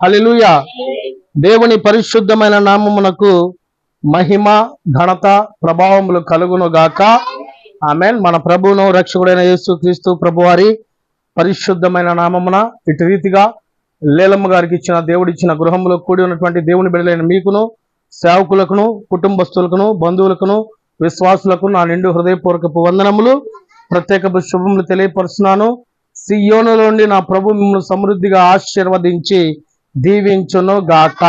హల్లెలూయా. దేవుని పరిశుద్ధమైన నామమునకు మహిమ ఘనత ప్రభావములు కలుగును గాక. ఆమెన్. మన ప్రభువును రక్షకుడైన యేసు క్రీస్తు ప్రభువారి పరిశుద్ధమైన నామమున ఇటు రీతిగా లేలమ్మ గారికి ఇచ్చిన దేవుడిచ్చిన గృహంలో కూడి ఉన్నటువంటి దేవుని బిడ్డలైన మీకును సేవకులకును కుటుంబస్తులకును బంధువులకును విశ్వాసులకు నా నిండు హృదయపూర్వకపు వందనములు. ప్రత్యేక శుభములు తెలియపరుస్తున్నాను సియోనులో నుండి నా ప్రభు మిమ్మల్ని సమృద్ధిగా ఆశీర్వదించి దీవించును గాక.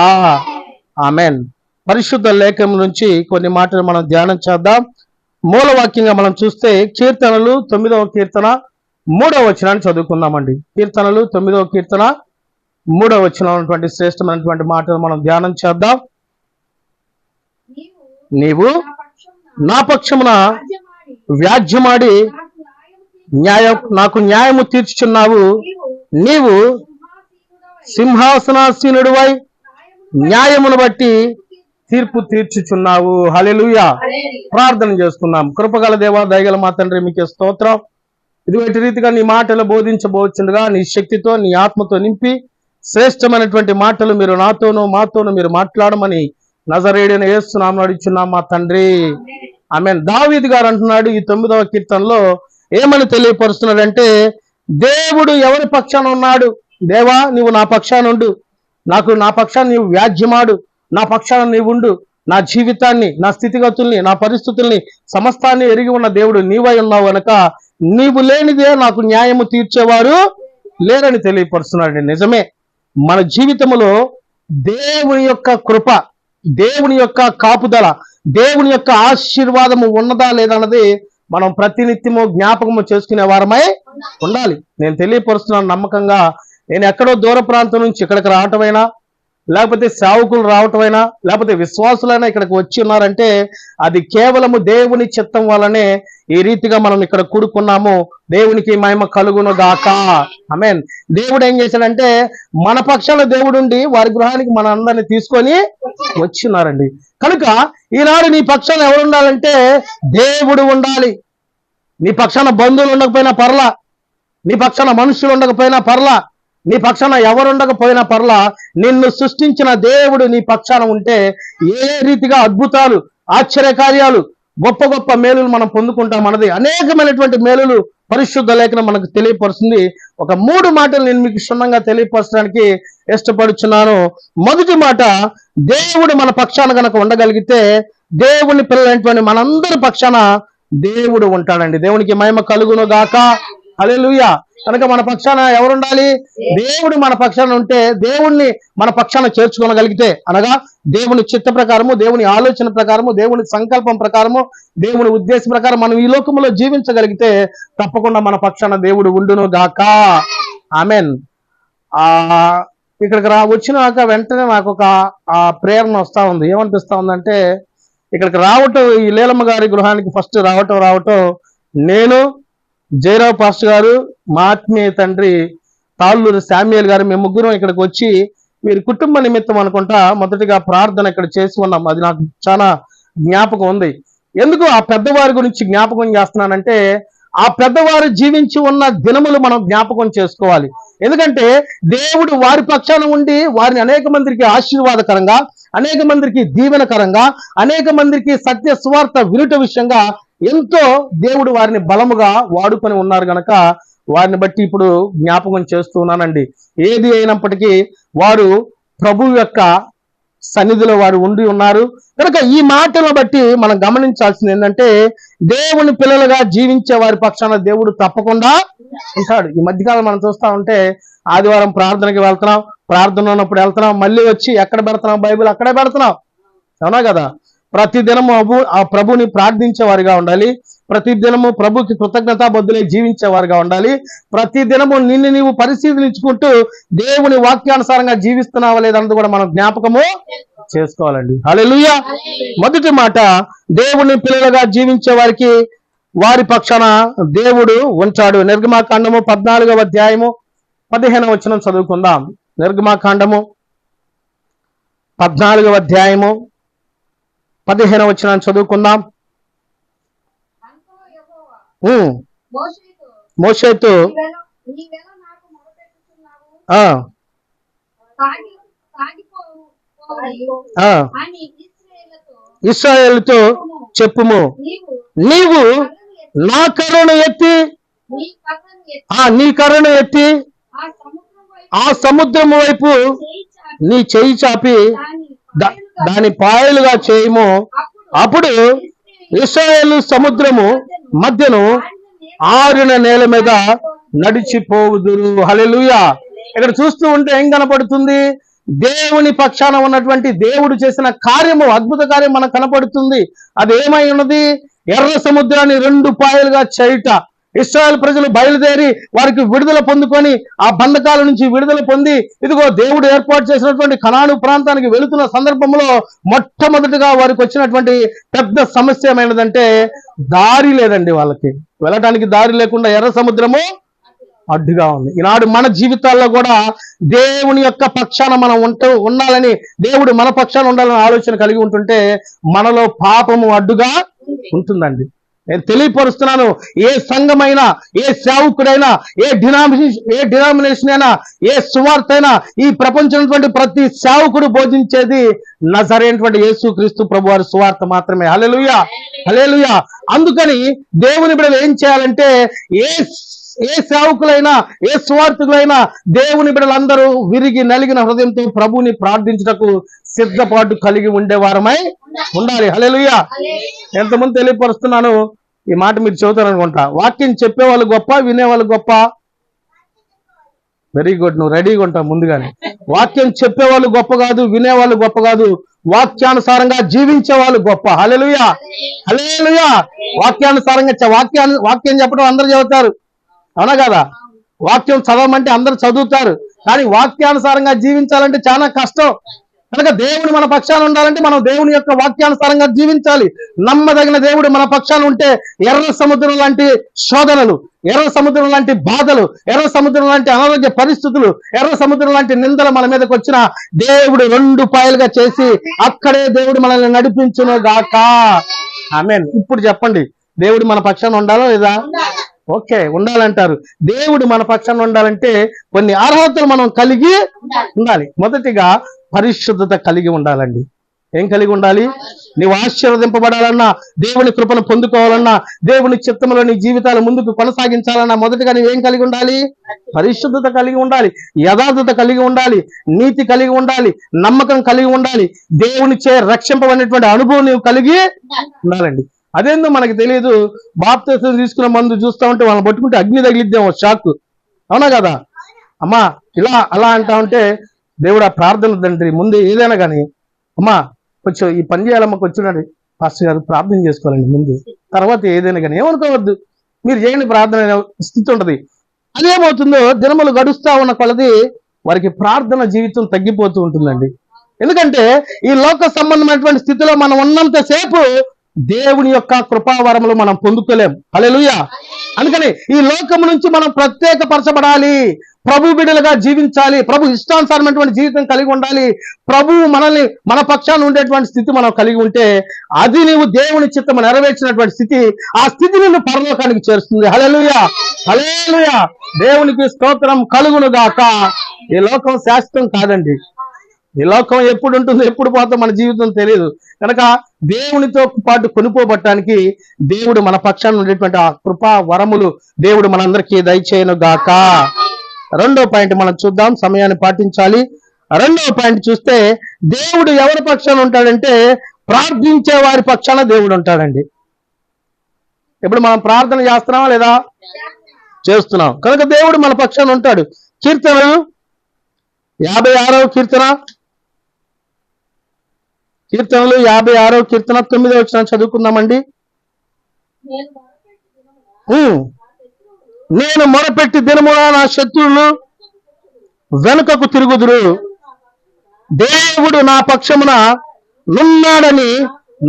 ఆమెన్. పరిశుద్ధ లేఖం నుంచి కొన్ని మాటలు మనం ధ్యానం చేద్దాం. మూలవాక్యంగా మనం చూస్తే కీర్తనలు తొమ్మిదవ కీర్తన మూడవ వచనాన్ని చదువుకుందామండి. కీర్తనలు తొమ్మిదవ కీర్తన మూడవ వచనం శ్రేష్టమైనటువంటి మాటలు మనం ధ్యానం చేద్దాం. నీవు నా పక్షమున వ్యాజ్యమాడి నాకు న్యాయము న్యాయం నాకు న్యాయము తీర్చుచున్నావు. నీవు సింహాసనాసీనుడివై న్యాయమును న్యాయమును బట్టి తీర్పు తీర్చుచున్నావు. హల్లెలూయా. ప్రార్థన చేసుకుందాం కృపగల దేవ దయగల మా తండ్రి మీకే స్తోత్రం. ఇటువంటి రీతిగా నీ మాటలు బోధించబోచుండగా నీ శక్తితో నీ ఆత్మతో నింపి శ్రేష్టమైనటువంటి మాటలు మీరు నాతోనూ మాతోనూ మీరు మాట్లాడమని నజరేడిన వేస్తున్నాం నడుచున్నాం మా తండ్రి. ఆమె దావీద్ గారు అంటున్నాడు ఈ తొమ్మిదవ కీర్తనలో ఏమని తెలియపరుస్తున్నాడంటే దేవుడు ఎవరి పక్షాన ఉన్నాడు? దేవా నీవు నా పక్షానుండు నాకు నా పక్షాన్ని నీవు వ్యాజ్యమాడు. నా పక్షాన నీవుండు. నా జీవితాన్ని నా స్థితిగతుల్ని నా పరిస్థితుల్ని సమస్తాన్ని ఎరిగి ఉన్న దేవుడు నీవై ఉన్నావు గనక నీవు లేనిదే నాకు న్యాయము తీర్చేవారు లేరని తెలియపరుస్తున్నాడు నిజమే. మన జీవితంలో దేవుని యొక్క కృప దేవుని యొక్క కాపుదల దేవుని యొక్క ఆశీర్వాదము ఉన్నదా లేదన్నది మనం ప్రతినిత్యము జ్ఞాపకము చేసుకునే వారమై ఉండాలి. నేను తెలియపరుస్తున్నాను నమ్మకంగా నేను ఎక్కడో దూర ప్రాంతం నుంచి ఇక్కడికి రావటమైనా లేకపోతే సేవకులు రావటమైనా లేకపోతే విశ్వాసులైనా ఇక్కడికి వచ్చి ఉన్నారంటే అది కేవలము దేవుని చిత్తం వల్లనే ఈ రీతిగా మనం ఇక్కడ కూడుకున్నాము. దేవునికి మహిమ కలుగును గాక అమెన్ దేవుడు ఏం చేశాడంటే మన పక్షాన దేవుడుండి వారి గృహానికి మన అందరిని తీసుకొని వచ్చినారండి కనుక ఈనాడు నీ పక్షాన ఎవరు ఉండాలంటే దేవుడు ఉండాలి. నీ పక్షాన బంధువులు ఉండకపోయినా పర్లా. నీ పక్షాన మనుషులు ఉండకపోయినా పర్లా. నీ పక్షాన ఎవరుండకపోయినా పర్ల పర్లా నిన్ను సృష్టించిన దేవుడు నీ పక్షాన ఉంటే ఏ రీతిగా అద్భుతాలు ఆశ్చర్యకార్యాలు గొప్ప గొప్ప మేలులు మనం పొందుకుంటాం అన్నది అనేకమైనటువంటి మేలులు పరిశుద్ధ లేఖనం మనకు తెలియపరుస్తుంది. ఒక మూడు మాటలు నేను మీకు క్షుణ్ణంగా తెలియపరచడానికి ఇష్టపడుచున్నాను. మొదటి మాట దేవుడు మన పక్షాన గనక ఉండగలిగితే దేవుని పిల్లలైనటువంటి మనందరి పక్షాన దేవుడు ఉంటాడండి. దేవునికి మహిమ కలుగును గాక. హల్లెలూయా. కనుక మన పక్షాన ఎవరుండాలి? దేవుడు మన పక్షాన ఉంటే దేవుణ్ణి మన పక్షాన చేర్చుకోగలిగితే అనగా దేవుని చిత్త ప్రకారము దేవుని ఆలోచన ప్రకారము దేవుని సంకల్పం ప్రకారము దేవుని ఉద్దేశం ప్రకారం మనం ఈ లోకంలో జీవించగలిగితే తప్పకుండా మన పక్షాన దేవుడు ఉండును గాక. ఆమెన్. ఆ ఇక్కడికి రా వచ్చినాక వెంటనే నాకు ఒక ఆ ప్రేరణ వస్తా ఉంది. ఏమనిపిస్తా ఉందంటే ఇక్కడికి రావటం ఈ లీలమ్మ గారి గృహానికి ఫస్ట్ రావటం రావటం నేను జయరావు పాస్టర్ గారు మా ఆత్మీయ తండ్రి తాళ్ళూరు శామ్యుయల్ గారు మేము ముగ్గురం ఇక్కడికి వచ్చి మీరు కుటుంబ నిమిత్తం అనుకుంటా మొదటిగా ప్రార్థన ఇక్కడ చేసి ఉన్నాం. అది నాకు చాలా జ్ఞాపకం ఉంది. ఎందుకు ఆ పెద్దవారి గురించి జ్ఞాపకం చేస్తున్నానంటే ఆ పెద్దవారు జీవించి ఉన్న దినములు మనం జ్ఞాపకం చేసుకోవాలి. ఎందుకంటే దేవుడు వారి పక్షాన ఉండి వారిని అనేక మందికి ఆశీర్వాదకరంగా అనేక మందికి దీవెనకరంగా అనేక మందికి సత్య స్వార్థ వినుట విషయంగా ఎంతో దేవుడు వారిని బలముగా వాడుకొని ఉన్నారు గనక వారిని బట్టి ఇప్పుడు జ్ఞాపకం చేస్తున్నానండి ఏది అయినప్పటికీ వారు ప్రభు యొక్క సన్నిధిలో వారు ఉండి ఉన్నారు. కనుక ఈ మాటలను బట్టి మనం గమనించాల్సింది ఏంటంటే దేవుని పిల్లలుగా జీవించే వారి పక్షాన దేవుడు తప్పకుండా ఉంటాడు. ఈ మధ్యకాలం మనం చూస్తా ఉంటే ఆదివారం ప్రార్థనకి వెళ్తున్నాం ప్రార్థన ఉన్నప్పుడు వెళ్తున్నాం మళ్ళీ వచ్చి ఎక్కడ పెడుతున్నాం బైబిల్ అక్కడే పెడుతున్నాం. అవునా కదా? ప్రతి దినము అబు ఆ ప్రభుని ప్రార్థించే వారిగా ఉండాలి. ప్రతి దినము ప్రభుకి కృతజ్ఞతాబద్ధులై జీవించే వారిగా ఉండాలి. ప్రతి దినము నిన్ను నీవు పరిశీలించుకుంటూ దేవుని వాక్యానుసారంగా జీవిస్తున్నావా లేదన్నది కూడా మనం జ్ఞాపకము చేసుకోవాలండి. హల్లెలూయా. మొదటి మాట దేవుని పిల్లలుగా జీవించే వారికి వారి పక్షాన దేవుడు ఉంచాడు. నిర్గమాకాండము పద్నాలుగవ అధ్యాయము పదిహేనవ వచనం చదువుకుందాం. నిర్గమాకాండము పద్నాలుగవ అధ్యాయము పదిహేనవ వచనం చదువుకుందాం. మోషేతో ఇశ్రాయేలుతో ఇస్రాయేలుతో చెప్పుము. నీవు నీవు కర్రను ఎత్తి నా కరుణ ఎత్తి నీ కర్రను ఎత్తి ఆ నీ కరుణ ఎత్తి ఆ సముద్రం వైపు నీ చెయ్యి చాపి దాని దా- పాయలుగా దాని పాయలుగా చేయము. అప్పుడు అప్పుడు సముద్రము మధ్యను ఆరిన నేల మీద నడిచిపోవుదురు. హలెలుయా ఇక్కడ చూస్తూ ఉంటే ఏం కనపడుతుంది? దేవుని పక్షాన ఉన్నటువంటి దేవుడు చేసిన కార్యము అద్భుత కార్యం మనకు కనపడుతుంది. అది ఏమై ఉన్నది? ఎర్ర సముద్రాన్ని రెండు పాయలుగా చేయుట. ఇస్రాయల్ ప్రజలు బయలుదేరి వారికి విడుదల పొందుకొని ఆ బంధకాల నుంచి విడుదల పొంది ఇదిగో దేవుడు ఏర్పాటు చేసినటువంటి కనాడు ప్రాంతానికి వెళుతున్న సందర్భంలో మొట్టమొదటిగా వారికి వచ్చినటువంటి పెద్ద సమస్య ఏమైనదంటే దారి లేదండి వాళ్ళకి. వెళ్ళటానికి దారి లేకుండా ఎర్ర సముద్రము అడ్డుగా ఉంది. ఈనాడు మన జీవితాల్లో కూడా దేవుని యొక్క పక్షాన మనం ఉంటూ ఉండాలని దేవుడు మన పక్షాన ఉండాలని ఆలోచన కలిగి ఉంటుంటే మనలో పాపము అడ్డుగా ఉంటుందండి. నేను తెలియపరుస్తున్నాను ఏ సంఘమైనా ఏ సేవకుడైనా ఏ డినామినేషన్ ఏ డినామినేషన్ అయినా ఏ సువార్త అయినా ఈ ప్రపంచం ప్రతి సేవకుడు బోధించేది నజరైనటువంటి యేసు క్రీస్తు ప్రభు వారి సువార్త మాత్రమే. హల్లెలూయా! హల్లెలూయా! అందుకని దేవుని బిడ్డలు ఏం చేయాలంటే ఏ ఏ సేవకులైనా ఏ స్వార్థకులైనా దేవుని బిడ్డలందరూ విరిగి నలిగిన హృదయంతో ప్రభుని ప్రార్థించుటకు సిద్ధపాటు కలిగి ఉండేవారమై ఉండాలి. హల్లెలూయా. ఎంతమంది తెలియపరుస్తున్నాను? ఈ మాట మీరు చెబుతారనుకుంటా. వాక్యం చెప్పేవాళ్ళు గొప్ప వినేవాళ్ళు గొప్ప. వెరీ గుడ్ నువ్వు రెడీగా ఉంటావు ముందుగానే. వాక్యం చెప్పేవాళ్ళు గొప్ప కాదు వినేవాళ్ళు గొప్ప కాదు వాక్యానుసారంగా జీవించే వాళ్ళు గొప్ప. హల్లెలూయా. హల్లెలూయా. వాక్యానుసారంగా వాక్యాన్ని వాక్యం చెప్పడం అందరూ చెబుతారు. అవునా కదా? వాక్యం చదవమంటే అందరూ చదువుతారు. కానీ వాక్యానుసారంగా జీవించాలంటే చాలా కష్టం. కనుక దేవుడు మన పక్షాన ఉండాలంటే మనం దేవుని యొక్క వాక్యానుసారంగా జీవించాలి. నమ్మదగిన దేవుడు మన పక్షాన ఉంటే ఎర్ర సముద్రం లాంటి శోధనలు ఎర్ర సముద్రం లాంటి బాధలు ఎర్ర సముద్రం లాంటి అనారోగ్య పరిస్థితులు ఎర్ర సముద్రం లాంటి నిందలు మన మీదకి వచ్చిన దేవుడు రెండు పాయలుగా చేసి అక్కడే దేవుడు మనల్ని నడిపించును గాక. ఆమెన్. ఇప్పుడు చెప్పండి. దేవుడు మన పక్షాన ఉండాలా లేదా? ఓకే ఉండాలంటారు. దేవుడు మన పక్షాన ఉండాలంటే కొన్ని అర్హతలు మనం కలిగి ఉండాలి. మొదటిగా పరిశుద్ధత కలిగి ఉండాలండి. ఏం కలిగి ఉండాలి? నీవు ఆశీర్వదింపబడాలన్నా దేవుని కృపను పొందుకోవాలన్నా దేవుని చిత్తంలో నీ జీవితాలు ముందుకు కొనసాగించాలన్నా మొదటిగా నువ్వేం కలిగి ఉండాలి? పరిశుద్ధత కలిగి ఉండాలి. యథార్థత కలిగి ఉండాలి. నీతి కలిగి ఉండాలి. నమ్మకం కలిగి ఉండాలి. దేవునిచే రక్షింపబడినటువంటి అనుభవం నీవు కలిగి ఉండాలండి. అదేందో మనకి తెలియదు బాప్తీసం తీసుకున్న మందు చూస్తా ఉంటే వాళ్ళని పట్టుకుంటే అగ్ని తగిలిద్దాం షాక్. అవునా కదా? అమ్మా ఇలా అలా అంటా ఉంటే దేవుడు ఆ ప్రార్థన తండ్రి ముందు ఏదైనా కానీ అమ్మా కొంచెం ఈ పని చేయాలమ్మా కొంచెం ఫస్ట్ గారు ప్రార్థన చేసుకోవాలండి ముందు. తర్వాత ఏదైనా కానీ ఏమనుకోవద్దు. మీరు చేయని ప్రార్థన స్థితి ఉంటుంది. అదేమవుతుందో దినములు గడుస్తా ఉన్న కొలది వారికి ప్రార్థన జీవితం తగ్గిపోతూ ఉంటుందండి. ఎందుకంటే ఈ లోక సంబంధమైనటువంటి స్థితిలో మనం ఉన్నంతసేపు దేవుని యొక్క కృపావరములు మనం పొందుతలేం. హల్లెలూయా. అందుకని ఈ లోకం నుంచి మనం ప్రత్యేకపరచబడాలి. ప్రభు బిడ్డలుగా జీవించాలి. ప్రభు ఇష్టానుసారమైనటువంటి జీవితం కలిగి ఉండాలి. ప్రభువు మనల్ని మన పక్షాన ఉండేటువంటి స్థితి మనం కలిగి ఉంటే అది నీవు దేవుని చిత్తము నెరవేర్చినటువంటి స్థితి. ఆ స్థితి నిన్ను పరలోకానికి చేరుస్తుంది. హల్లెలూయా. హల్లెలూయా. దేవునికి స్తోత్రం కలుగును గాక. ఈ లోకం శాశ్వతం కాదండి. ఈ లోకం ఎప్పుడు ఉంటుందో ఎప్పుడు పోతుందో మన జీవితం తెలియదు కనుక దేవునితో పాటు కొనుక్కోబట్టడానికి దేవుడు మన పక్షాన ఉండేటువంటి ఆ కృపా వరములు దేవుడు మనందరికీ దయచేయను గాక. రెండో పాయింట్ మనం చూద్దాం సమయాన్ని పాటించాలి. రెండో పాయింట్ చూస్తే దేవుడు ఎవరి పక్షాన ఉంటాడంటే ప్రార్థించే వారి పక్షాన దేవుడు ఉంటాడండి. ఇప్పుడు మనం ప్రార్థన చేస్తున్నామా లేదా? చేస్తున్నాం. కనుక దేవుడు మన పక్షాన ఉంటాడు. కీర్తనలు? యాభై ఆరవ కీర్తన? కీర్తనలు యాభై ఆరో కీర్తన తొమ్మిదో వచ్చిన చదువుకుందామండి. నేను మొరపెట్టి దినమున ఉమ్. నేను దినమున నా శత్రువులు వెనుకకు తిరుగుదురు. దేవుడు నా పక్షమున నున్నాడని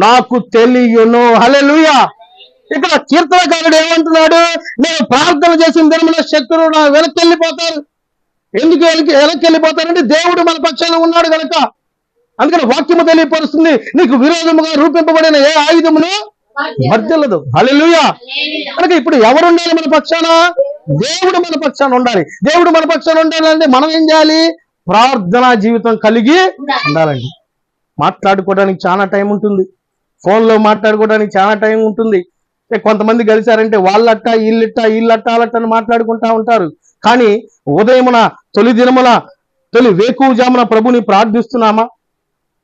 నాకు తెలియను. హలెలుయా ఇక్కడ కీర్తనకారుడు ఏమంటున్నాడు? నేను ప్రార్థన చేసిన దినమున శత్రువు నా వెనక్కి వెళ్ళిపోతారు. ఎందుకు వెనక్కి వెనక్కి వెళ్ళిపోతారంటే దేవుడు మన పక్షాన ఉన్నాడు కనుక అందుకని వాక్యము తెలియపరుస్తుంది. నీకు విరోధముగా రూపింపబడిన ఏ ఆయుధమును వర్దిల్లదు హల్లెలూయా. కనుక ఇప్పుడు ఎవరు ఉండాలి మన పక్షాన? దేవుడు మన పక్షాన ఉండాలి. దేవుడు మన పక్షాన ఉండాలంటే మనం ఏం చేయాలి? ప్రార్థనా జీవితం కలిగి ఉండాలి. ఉండాలండి. మాట్లాడుకోవడానికి చాలా టైం ఉంటుంది. ఫోన్లో మాట్లాడుకోవడానికి చాలా టైం ఉంటుంది. కొంతమంది కలిశారంటే వాళ్ళట్ట వీళ్ళట్ట వీళ్ళట్ట వాళ్ళట్ట అని మాట్లాడుకుంటా ఉంటారు. కానీ ఉదయమున తొలి దినమున తొలి వేకువజామున ప్రభుని ప్రార్థిస్తున్నామా?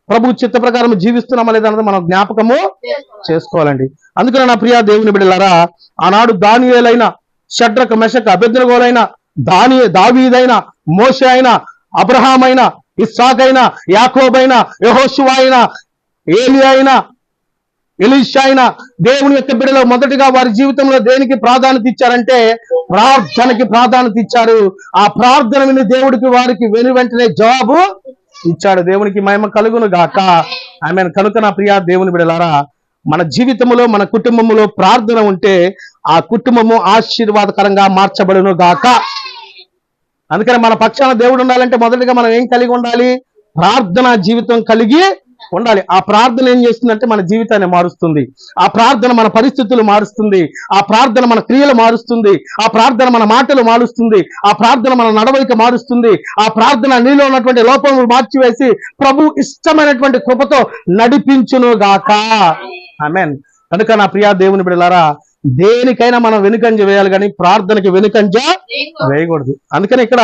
ప్రభు చిత్త ప్రకారం జీవిస్తున్నామా లేదన్నది మనం జ్ఞాపకము చేసుకోవాలి. చేసుకోవాలండి అందుకని నా ప్రియ దేవుని బిడ్డలారా ఆనాడు దానియేలైన షడ్రక మెషక అభ్యర్థులైన దాని దావీదైన మోష అయిన అబ్రహాం అయిన ఇస్సాకైన యాకోబైన యహోశివ అయిన ఏలి అయిన ఎలీషా అయిన దేవుని యొక్క బిడ్డలో మొదటిగా వారి జీవితంలో దేనికి ప్రాధాన్యత ఇచ్చారంటే ప్రార్థనకి ప్రాధాన్యత ఇచ్చారు ఆ ప్రార్థన విని దేవుడికి వారికి వెను వెంటనే జవాబు ఇచ్చాడు దేవునికి మహిమ కలుగును గాక ఆమె కనుక నా ప్రియ దేవుని బిడలారా మన జీవితంలో మన కుటుంబములో ప్రార్థన ఉంటే ఆ కుటుంబము ఆశీర్వాదకరంగా మార్చబడును గాక అందుకని మన పక్షాన దేవుడు ఉండాలంటే మొదటిగా మనం ఏం కలిగి ఉండాలి? ప్రార్థన జీవితం కలిగి ఉండాలి. ఆ ప్రార్థన ఏం చేస్తుందంటే మన జీవితాన్ని మారుస్తుంది. ఆ ప్రార్థన మన పరిస్థితులు మారుస్తుంది. ఆ ప్రార్థన మన క్రియలు మారుస్తుంది. ఆ ప్రార్థన మన మాటలు మారుస్తుంది. ఆ ప్రార్థన మన నడవడిక మారుస్తుంది. ఆ ప్రార్థన నీలో ఉన్నటువంటి లోపములు మార్చివేసి ప్రభు ఇష్టమైనటువంటి కృపతో నడిపించును గాక ఆమెన్. కనుక నా ప్రియా దేవుని బిడలారా దేనికైనా మనం వెనుకంజ వేయాలి కానీ ప్రార్థనకి వెనుకంజ వేయకూడదు. అందుకని ఇక్కడ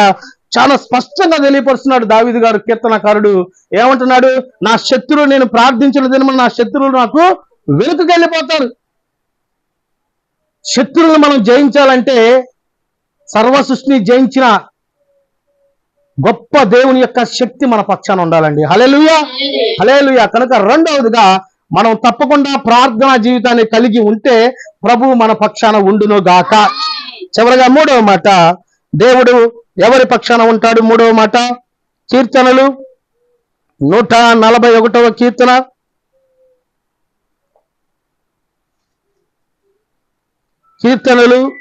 చాలా స్పష్టంగా తెలియపరుస్తున్నాడు దావీదు గారు కీర్తనకారుడు. ఏమంటున్నాడు? నా శత్రువు నేను ప్రార్థించిన దినమున నా శత్రువులు నాకు వెనుకకి వెళ్ళిపోతారు. శత్రువులను మనం జయించాలంటే సర్వ సృష్టిని జయించిన గొప్ప దేవుని యొక్క శక్తి మన పక్షాన ఉండాలండి. హల్లెలూయా! హల్లెలూయా! కనుక రెండవదిగా మనం తప్పకుండా ప్రార్థనా జీవితాన్ని కలిగి ఉంటే ప్రభు మన పక్షాన ఉండును గాక చివరగా మూడవ మాట దేవుడు ఎవరి పక్షాన ఉంటాడు మూడవ మాట? కీర్తనలు. నూట నలభై ఒకటవ కీర్తన. కీర్తనలు.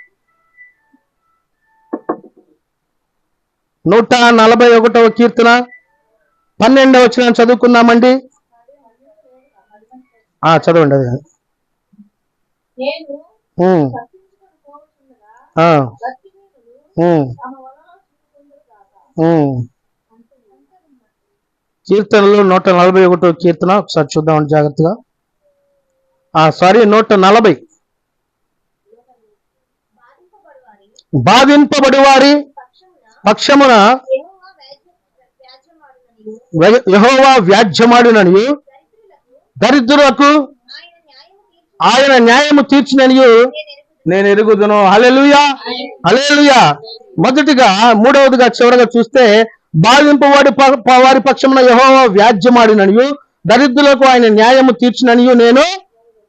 నూట నలభై ఒకటవ కీర్తన. పన్నెండవ వచ్చిన చదువుకుందామండి. ఆ చదవండి అది. నేను కీర్తనలు నూట నలభై ఒకటో కీర్తన. ఒకసారి చూద్దామండి జాగ్రత్తగా. ఆ సారీ నూట నలభై. బాధింపబడి వారి పక్షమున యహోవా వ్యాజ్యమాడినని దరిద్రులకు ఆయన న్యాయము ఆయన న్యాయము తీర్చిననియు. నేను ఎరుగుదును. నేను ఎరుగుదును మొదటిగా మూడవదిగా చివరగా చూస్తే బాధింపవాడి ప- వారి పక్షమున యహో వ్యాజ్యమాడిననియు దరిద్రులకు ఆయన న్యాయము తీర్చిననియు నేను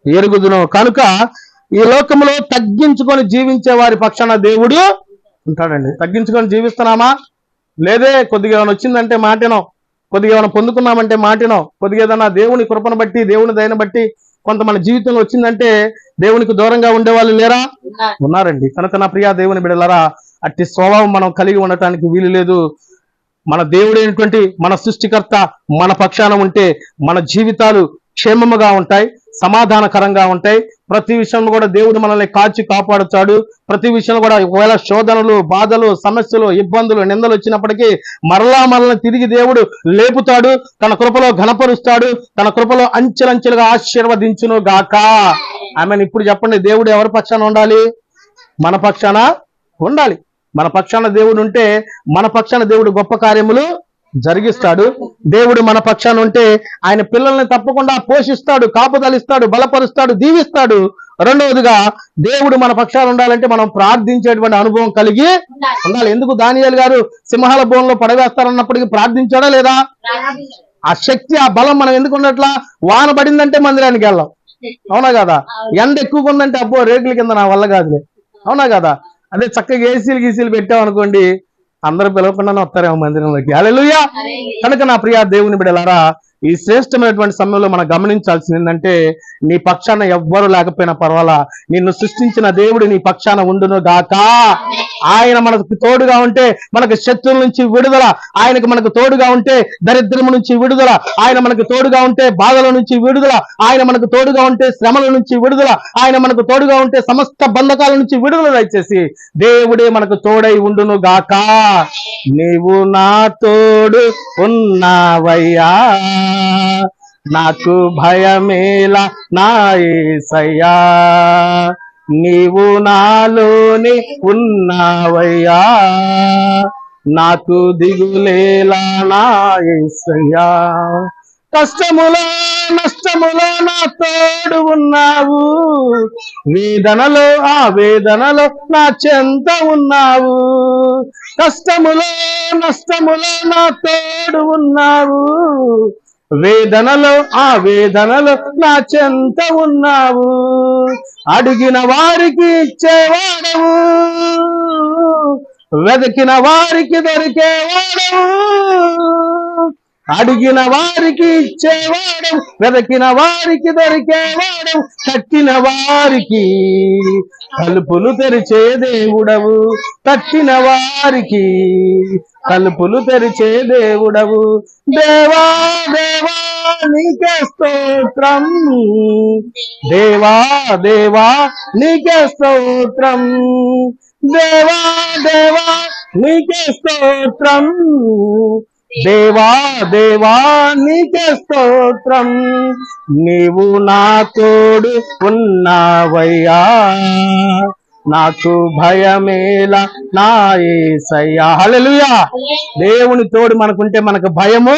ఎరుగుదును. కనుక ఈ లోకంలో తగ్గించుకొని జీవించే వారి పక్షాన దేవుడు ఉంటాడండి. తగ్గించుకొని జీవిస్తున్నామా? లేదే కొద్దిగా ఏమైనా వచ్చిందంటే మాటినో కొద్దిగా ఏమైనా పొందుకున్నామంటే మాటినో కొద్దిగా ఏదైనా దేవుని కృపను బట్టి దేవుని దయను బట్టి కొంత మన జీవితంలో వచ్చిందంటే దేవునికి దూరంగా ఉండేవాళ్ళు లేరా? ఉన్నారండి. కనుక నా ప్రియా దేవుని బిడలరా అట్టి స్వభావం మనం కలిగి ఉండటానికి వీలు లేదు. మన దేవుడైనటువంటి మన సృష్టికర్త మన పక్షాన ఉంటే మన జీవితాలు క్షేమముగా ఉంటాయి సమాధానకరంగా ఉంటాయి. ప్రతి విషయంలో కూడా దేవుడు మనల్ని కాచి కాపాడుతాడు. ప్రతి విషయంలో కూడా ఒకవేళ శోధనలు బాధలు సమస్యలు ఇబ్బందులు నిందలు వచ్చినప్పటికీ మరలా మనల్ని తిరిగి దేవుడు లేపుతాడు. తన కృపలో ఘనపరుస్తాడు. తన కృపలో అంచెలంచెలుగా ఆశీర్వదించును గాక ఆమెను. ఇప్పుడు చెప్పండి దేవుడు ఎవరి పక్షాన ఉండాలి? మన పక్షాన ఉండాలి. మన పక్షాన దేవుడు ఉంటే మన పక్షాన దేవుడు గొప్ప కార్యములు జరిగిస్తాడు. దేవుడు మన పక్షాన ఉంటే ఆయన పిల్లల్ని తప్పకుండా పోషిస్తాడు కాపుదలిస్తాడు బలపరుస్తాడు దీవిస్తాడు. రెండవదిగా దేవుడు మన పక్షాన ఉండాలంటే మనం ప్రార్థించేటువంటి అనుభవం కలిగి ఉండాలి. ఎందుకు దానియాలు గారు సింహాల బోన్లో పడవేస్తారన్నప్పటికీ ప్రార్థించాడా లేదా. ఆ శక్తి ఆ బలం మనం ఎందుకు ఉన్నట్లా? వాన పడిందంటే మందిరానికి వెళ్ళాం. అవునా కదా? ఎండ ఎక్కువగా ఉందంటే అబ్బో రేకుల కింద నా వల్ల కాదులే. అవునా కదా? అదే చక్కగా ఏసీలు గీసీలు పెట్టామనుకోండి అందరూ పిలవకుండానే వస్తారేమో మందిరంలోకి హల్లెలూయా. కనుక నా ప్రియ దేవుని బిడలారా ఈ శ్రేష్టమైనటువంటి సమయంలో మనం గమనించాల్సింది ఏంటంటే నీ పక్షాన ఎవ్వరు లేకపోయినా పర్వాలా నిన్ను సృష్టించిన దేవుడు నీ పక్షాన ఉండును గాక. ఆయన మనకు తోడుగా ఉంటే మనకు శత్రువుల నుంచి విడుదల ఆయనకు మనకు తోడుగా ఉంటే దరిద్రము నుంచి విడుదల ఆయన మనకు తోడుగా ఉంటే బాధల నుంచి విడుదల ఆయన మనకు తోడుగా ఉంటే శ్రమల నుంచి విడుదల ఆయన మనకు తోడుగా ఉంటే సమస్త బంధకాల నుంచి విడుదల దయచేసి దేవుడే మనకు తోడై ఉండును గాక. నీవు నా తోడు ఉన్నావయ్యా. నాకు భయమేలా నాయసయ్యా నీవు నాలోని ఉన్నావయ్యా. నాకు దిగులేలా నాయసయ్యా కష్టములో నష్టములో నా తోడు ఉన్నావు. వేదనలో ఆ వేదనలో నా చెంత ఉన్నావు. కష్టములో నష్టములో నా తోడు ఉన్నావు. వేదనలో ఆ వేదనలో నా చెంత ఉన్నావు. అడిగిన వారికి ఇచ్చేవాడవు. వెదకిన వారికి దొరికేవాడవు. అడిగిన వారికి ఇచ్చేవాడు వెదకిన వారికి దొరికేవాడు తట్టిన వారికి తలుపులు తెరిచే దేవుడవు. తట్టిన వారికి తలుపులు తెరిచే దేవుడవు. దేవా దేవా నీకే స్తోత్రం. దేవా దేవా నీకే స్తోత్రం. దేవా దేవా నీకే స్తోత్రం. దేవా దేవా నీకే స్తోత్రం. నీవు నా తోడు ఉన్నావయ్యా. నాకు భయమేలా నా యేసయ్యా హల్లెలూయా. దేవుని తోడు మనకుంటే మనకు భయము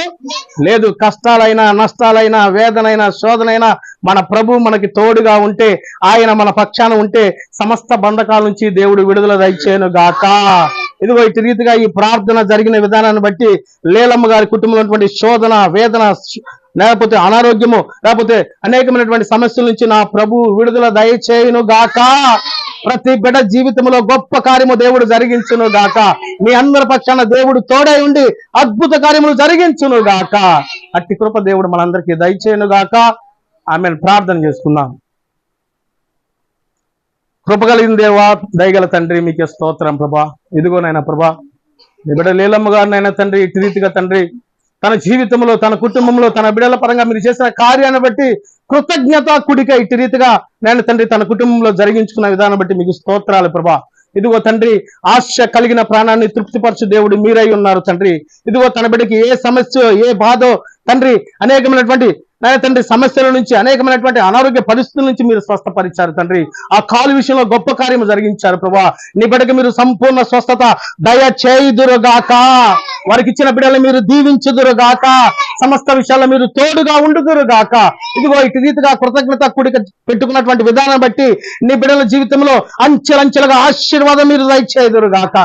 లేదు. కష్టాలైనా నష్టాలైనా వేదనైనా శోధనైనా మన ప్రభు మనకి తోడుగా ఉంటే ఆయన మన పక్షాన ఉంటే సమస్త బంధకాల నుంచి దేవుడు విడుదల దయచేయను గాక. ఇదిగో ఇటు రీతిగా ఈ ప్రార్థన జరిగిన విధానాన్ని బట్టి లేలమ్మ గారి కుటుంబంలో శోధన వేదన లేకపోతే అనారోగ్యము లేకపోతే అనేకమైనటువంటి సమస్యల నుంచి నా ప్రభు విడుదల దయచేయును గాక. ప్రతి బిడ్డ జీవితంలో గొప్ప కార్యము దేవుడు జరిగించును గాక మీ అందరి పక్షాన దేవుడు తోడై ఉండి అద్భుత కార్యములు జరిగించును గాక అట్టి కృప దేవుడు మనందరికీ దయచేయును గాక ఆమె ప్రార్థన చేసుకుందాం. కృప దేవా దయగల తండ్రి మీకే స్తోత్రం ప్రభా. ఇదిగో ప్రభా మీ బిడ్డ లీలమ్మ గారు తండ్రి ఇటు రీతిగా తండ్రి తన జీవితంలో తన కుటుంబంలో తన బిడల పరంగా మీరు చేసిన కార్యాన్ని బట్టి కృతజ్ఞత కుడిక ఇటు రీతిగా నేను తండ్రి తన కుటుంబంలో జరిగించుకున్న విధానం బట్టి మీకు స్తోత్రాలు ప్రభా. ఇదిగో తండ్రి ఆశ కలిగిన ప్రాణాన్ని తృప్తిపరచు దేవుడు మీరై ఉన్నారు తండ్రి. ఇదిగో తన బిడ్డకి ఏ సమస్య ఏ బాధో తండ్రి అనేకమైనటువంటి నాయన తండ్రి సమస్యల నుంచి అనేకమైనటువంటి అనారోగ్య పరిస్థితుల నుంచి మీరు స్వస్థపరిచారు తండ్రి. ఆ కాలు విషయంలో గొప్ప కార్యం జరిగించారు ప్రభా. నీ మీరు సంపూర్ణ స్వస్థత దయ చేయుదురుగాక వారికి ఇచ్చిన బిడ్డలు మీరు దీవించుదురుగాక. సమస్త విషయాల్లో మీరు తోడుగా ఉండుదురుగాక. ఇదిగో ఇటు రీతిగా కృతజ్ఞత కూడిక పెట్టుకున్నటువంటి విధానం బట్టి నీ బిడ్డల జీవితంలో అంచెలంచెలుగా ఆశీర్వాదం మీరు దయచేయుదురుగాక.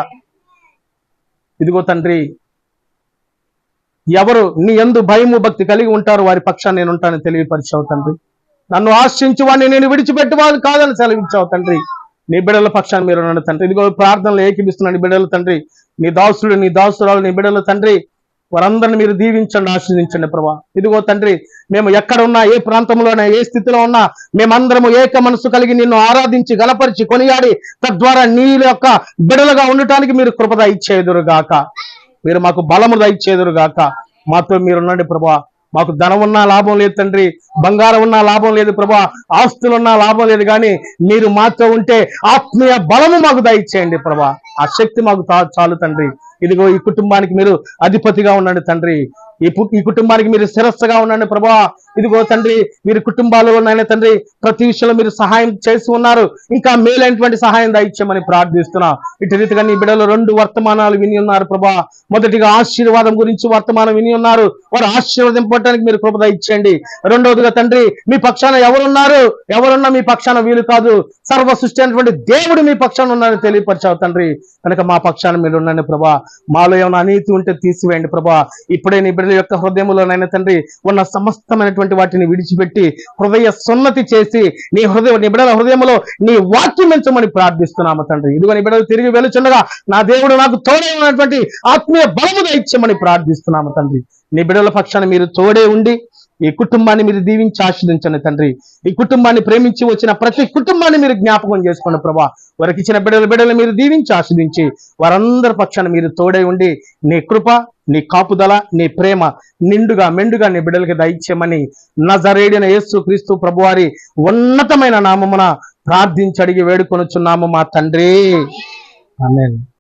ఇదిగో తండ్రి ఎవరు నీ ఎందు భయము భక్తి కలిగి ఉంటారు వారి పక్షాన్ని నేను ఉంటానని తెలియపరిచావు తండ్రి. నన్ను ఆశించి వాడిని నేను విడిచిపెట్టువాడు కాదని సెలవించావు తండ్రి. నీ బిడ్డల పక్షాన్ని మీరు నన్ను తండ్రి. ఇదిగో ప్రార్థనలు ఏకిపిస్తున్నాను నీ బిడ్డలు తండ్రి. నీ దాసుడు నీ దాసురాలు నీ బిడ్డలు తండ్రి. వారందరిని మీరు దీవించండి ఆశీర్దించండి ప్రభా. ఇదిగో తండ్రి మేము ఎక్కడ ఉన్నా ఏ ప్రాంతంలోనే ఏ స్థితిలో ఉన్నా మేమందరము ఏక మనసు కలిగి నిన్ను ఆరాధించి గలపరిచి కొనియాడి తద్వారా నీ యొక్క బిడలుగా ఉండటానికి మీరు కృపద ఇచ్చేదురుగాక. మీరు మాకు బలము దయచేదురు గాక. మాతో మీరున్నండి ప్రభా. మాకు ధనం ఉన్నా లాభం లేదు తండ్రి. బంగారం ఉన్నా లాభం లేదు ప్రభా. ఆస్తులు ఉన్నా లాభం లేదు కానీ మీరు మాతో ఉంటే ఆత్మీయ బలము మాకు దయచేయండి ప్రభా. ఆ శక్తి మాకు తా- చాలు తండ్రి. ఇదిగో ఈ కుటుంబానికి మీరు అధిపతిగా ఉండండి తండ్రి. ఈ ఈ కుటుంబానికి మీరు శిరస్సుగా ఉండండి ప్రభా. ఇదిగో తండ్రి మీరు కుటుంబాలలో నాయన తండ్రి ప్రతి విషయంలో మీరు సహాయం చేసి ఉన్నారు. ఇంకా మేలైనటువంటి సహాయం దయచేయమని ప్రార్థిస్తున్నా. ఇటు రీతిగా నీ బిడ్డలో రెండు వర్తమానాలు విని ఉన్నారు ప్రభా. మొదటిగా ఆశీర్వాదం గురించి వర్తమానం విని ఉన్నారు. వారు ఆశీర్వదింపడానికి మీరు కృపద ఇచ్చేయండి రెండవదిగా తండ్రి మీ పక్షాన ఎవరున్నారు? ఎవరున్నా మీ పక్షాన వీలు కాదు. సర్వ సృష్టి అయినటువంటి దేవుడు మీ పక్షాన ఉన్నారని తెలియపరిచావు తండ్రి. కనుక మా పక్షాన మీరు ఉండండి ప్రభా. మాలో ఏమైనా అనీతి ఉంటే తీసివేయండి ప్రభా. ఇప్పుడే నీ బిడ్డల యొక్క హృదయంలోనైనా తండ్రి ఉన్న సమస్తమైనటువంటి వాటిని విడిచిపెట్టి హృదయ సున్నతి చేసి నీ హృదయ నీ హృదయంలో నీ వాక్యం ప్రార్థిస్తున్నాము తండ్రి. ఇదిగో నీ తిరిగి వెలుచుండగా నా దేవుడు నాకు తోడే ఉన్నటువంటి ఆత్మీయ బలముగా ఇచ్చమని ప్రార్థిస్తున్నాము తండ్రి. నీ బిడ్డల పక్షాన మీరు తోడే ఉండి ఈ కుటుంబాన్ని మీరు దీవించి ఆశీర్దించండి తండ్రి. ఈ కుటుంబాన్ని ప్రేమించి వచ్చిన ప్రతి కుటుంబాన్ని మీరు జ్ఞాపకం చేసుకోండి ప్రభా. వారికి ఇచ్చిన బిడల బిడ్డలు మీరు దీవించి ఆస్వాదించి వారందరి పక్షాన మీరు తోడై ఉండి నీ కృప నీ కాపుదల నీ ప్రేమ నిండుగా మెండుగా నీ బిడ్డలకి దయచేయమని నజరేడిన యేసు క్రీస్తు ప్రభువారి ఉన్నతమైన నామమున ప్రార్థించి అడిగి వేడుకొనుచున్నాము మా తండ్రి.